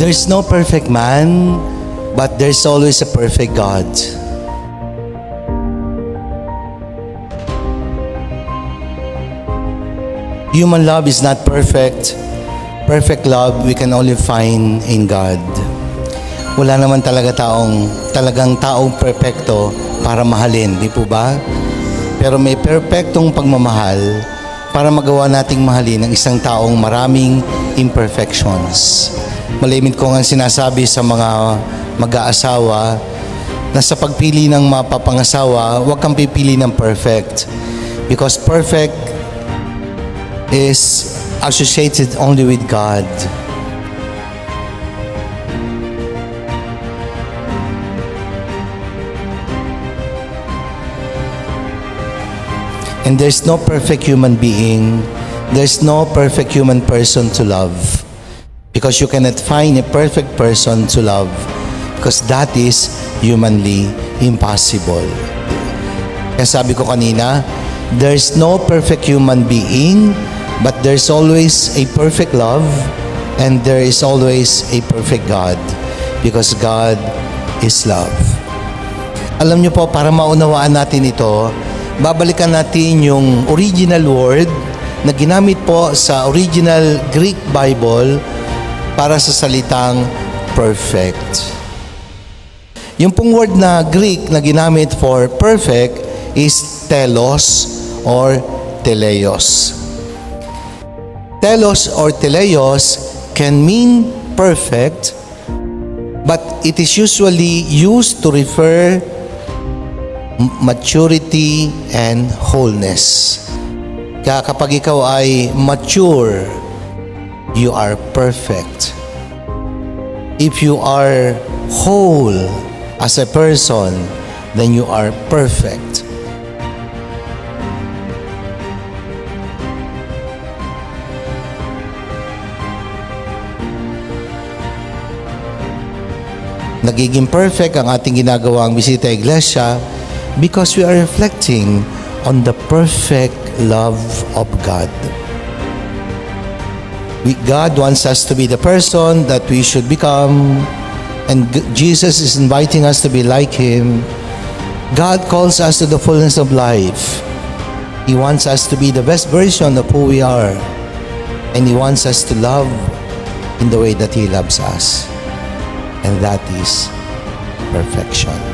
There's no perfect man, but there's always a perfect God. Human love is not perfect. Perfect love we can only find in God. Wala naman talaga taong talagang taong perpekto para mahalin, di po ba? Pero may perpektong pagmamahal para magawa nating mahalin ang isang taong maraming imperfections. Malimit ko nga sinasabi sa mga mag-aasawa na sa pagpili ng mapapangasawa, huwag kang pipili ng perfect. Because perfect is associated only with God. And there's no perfect human being, there's no perfect human person to love. Because you cannot find a perfect person to love because that is humanly impossible. Kaya sabi ko kanina, there's no perfect human being, but there's always a perfect love and there is always a perfect God because God is love. Alam niyo po, para maunawaan natin ito, babalikan natin yung original word na ginamit po sa original Greek Bible para sa salitang perfect. Yung pong word na Greek na ginamit for perfect is telos or teleos. Telos or teleos can mean perfect, but it is usually used to refer maturity and wholeness. Kaya kapag ikaw ay mature, you are perfect. If you are whole as a person, then you are perfect. Nagiging perfect ang ating ginagawang bisita iglesia because we are reflecting on the perfect love of God. We, God wants us to be the person that we should become, and Jesus is inviting us to be like Him. God calls us to the fullness of life. He wants us to be the best version of who we are, and He wants us to love in the way that He loves us, and that is perfection.